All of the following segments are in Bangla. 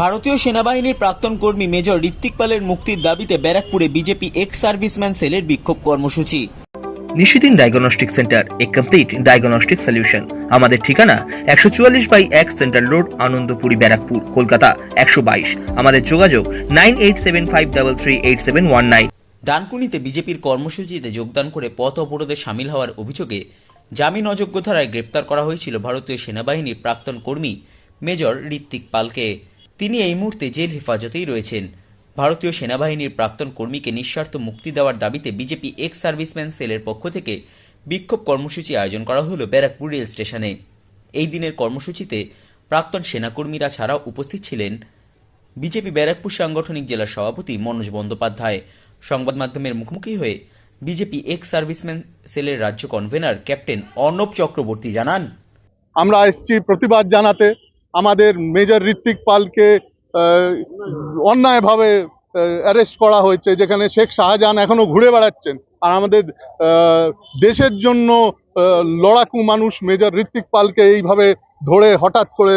ভারতীয় সেনাবাহিনীর প্রাক্তন কর্মী মেজর ঋত্বিক পালের মুক্তির দাবিতে ব্যারাকপুরে বিজেপি এক্স সার্ভিসম্যান সেলের বিক্ষোভ কর্মসূচি। নিশিদিন ডায়াগনস্টিক সেন্টার এ কমপ্লিট ডায়াগনস্টিক সলিউশন। আমাদের ঠিকানা একশো চুয়াল্লিশ বাই এক সেন্ট্রাল রোড আনন্দপুরি ব্যারাকপুর কলকাতা একশো বাইশ। আমাদের যোগাযোগ nine eight seven five double three eight seven one nine. ডানকুনিতে বিজেপির কর্মসূচিতে যোগদান করে পথ অবরোধে সামিল হওয়ার অভিযোগে জামিন অযোগ্য ধারায় গ্রেপ্তার করা হয়েছিল ভারতীয় সেনাবাহিনীর প্রাক্তন কর্মী মেজর ঋত্বিক পালকে। তিনি এই মুহূর্তে জেল হেফাজতেই রয়েছেন। ভারতীয় সেনাবাহিনীর প্রাক্তন কর্মীকে নিঃস্বার্থ মুক্তি দেওয়ার দাবিতে বিজেপি এক্স সার্ভিসম্যান সেলের পক্ষ থেকে বিক্ষোভ কর্মসূচি আয়োজন করা হলো ব্যারাকপুর রেল স্টেশনে। এই দিনের কর্মসূচিতে প্রাক্তন সেনাকর্মীরা ছাড়াও উপস্থিত ছিলেন বিজেপি ব্যারাকপুর সাংগঠনিক জেলা সভাপতি মনোজ বন্দ্যোপাধ্যায়। সংবাদ মাধ্যমের মুখোমুখি হয়ে বিজেপি এক্স সার্ভিসম্যান সেলের রাজ্য কনভেনার ক্যাপ্টেন অর্ণব চক্রবর্তী জানান। আমরা এসেছি প্রতিবাদ জানাতে। আমাদের মেজর ঋত্বিক পালকে অন্যায়ভাবে অ্যারেস্ট করা হয়েছে, যেখানে শেখ শাহজাহান এখনও ঘুরে বেড়াচ্ছেন। আর আমাদের দেশের জন্য লড়াকু মানুষ মেজর ঋত্বিক পালকে এইভাবে ধরে হঠাৎ করে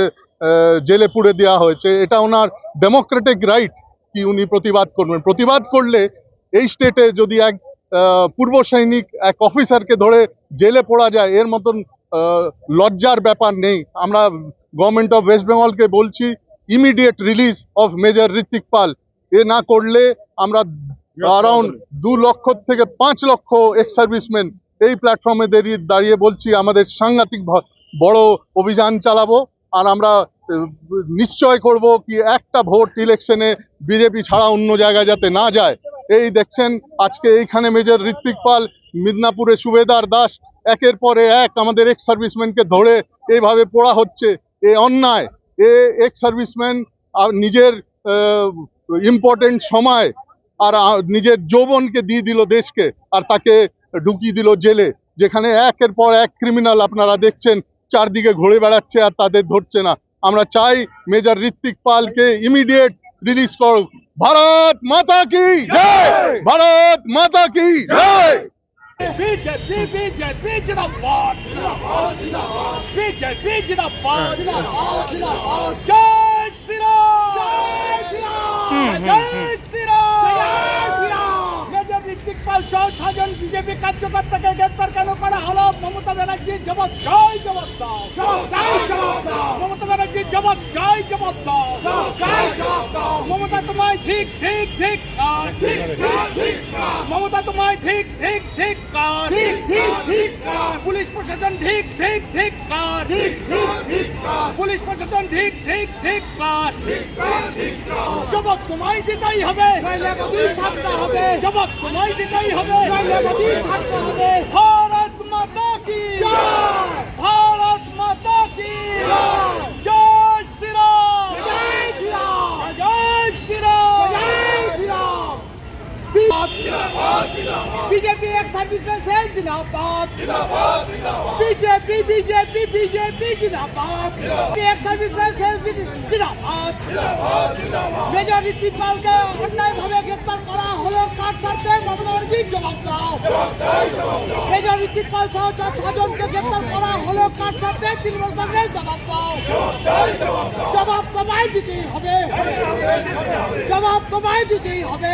জেলে পুড়ে দেওয়া হয়েছে। এটা ওনার ডেমোক্রেটিক রাইট কি উনি প্রতিবাদ করবেন? প্রতিবাদ করলে এই স্টেটে যদি এক পূর্ব সৈনিক, এক অফিসারকে ধরে জেলে পড়া যায়, এর মতন লজ্জার ব্যাপার নেই। আমরা গভর্নমেন্ট অফ ওয়েস্ট বেঙ্গলকে বলছি immediate release of major Ritwik Pal এ না করলে আমরা অ্যারাউন্ড দু লক্ষ থেকে পাঁচ লক্ষ এক্স সার্ভিসম্যান এই প্ল্যাটফর্মে দাঁড়িয়ে দাঁড়িয়ে বলছি, আমাদের সাংঘাতিক বড় অভিযান চালাবো। আর আমরা নিশ্চয় করব কি একটা ভোট ইলেকশনে বিজেপি ছাড়া অন্য জায়গায় যাতে না যায়। এই দেখছেন, আজকে এইখানে মেজর ঋত্বিক পাল মিদনাপুরে সুবেদার দাস, একের পরে এক আমাদের এক্স সার্ভিসম্যানকে ধরে এইভাবে পড়া হচ্ছে। এ অন্যায় এ এক্স সার্ভিসম্যান নিজের ইম্পর্টেন্ট সময় আর নিজের যৌবনকে দিয়ে দিল দেশকে আর তাকে ঢুকিয়ে দিল জেলে যেখানে একের পর এক ক্রিমিনাল আপনারা দেখছেন চারদিকে ঘুরে বেড়াচ্ছে আর তাদের ধরছে না। আমরা চাই মেজর ঋত্বিক পালকে ইমিডিয়েট রিলিজ করো ভারত মাতা কি? ভারত মাতা কি? ಬಿಜೆಪಿ ಬಿಜೆಪಿ ಜಿಂದಾಬಾದ್ ಬಿಜೆಪಿ ಜಿಂದಾಬಾದ್ ಜೈ ಶ್ರೀರಾಮ್ ಜೈ ಶ್ರೀರಾಮ್ মেজর ঋত্বিক পাল সহ ছজন বিজেপি কার্যকর্তাকে গ্রেপ্তার কেন করা হলো? মমতা ব্যানার্জি জবাব জয় জবাব দাও। মমতা ব্যানার্জি জবাব জয় জবাব দাও। মমতা তোমায় ঠিক ঠিক ঠিক মমতা তোমায় ঠিক ঠিক ঠিক পুলিশ প্রশাসন ঠিক ঠিক ঠিক কার? পুলিশ প্রশাসন ঠিক ঠিক ঠিক কার জবাব তোমায় দিতেই হবে জবাব তোমায় দিতেই হবে ভারত মাতা কি ভারত মাতা কি জয় শ্রীরাম জয় শ্রীরাম সার্ভিসম্যান সেল জিন্দাবাদ। জিন্দাবাদ জিন্দাবাদ। বিজেপি বিজেপি বিজেপি জিন্দাবাদ। এক সার্ভিসম্যান সেল জিন্দাবাদ। জিন্দাবাদ জিন্দাবাদ। মেজর ঋতিক পালকে অন্যায়ভাবে গ্রেফতার করা হলো কাঠ সারতে মমতা ব্যানার্জি জবাব দাও। মেজর ঋতিক পাল সহ চার ছজনকে গ্রেফতার করা হলো কাঠ সারতে তৃণমূল কংগ্রেস জবাব দাও। জবাব তোমায় দিতেই হবে। জবাব তোমায় দিতেই হবে।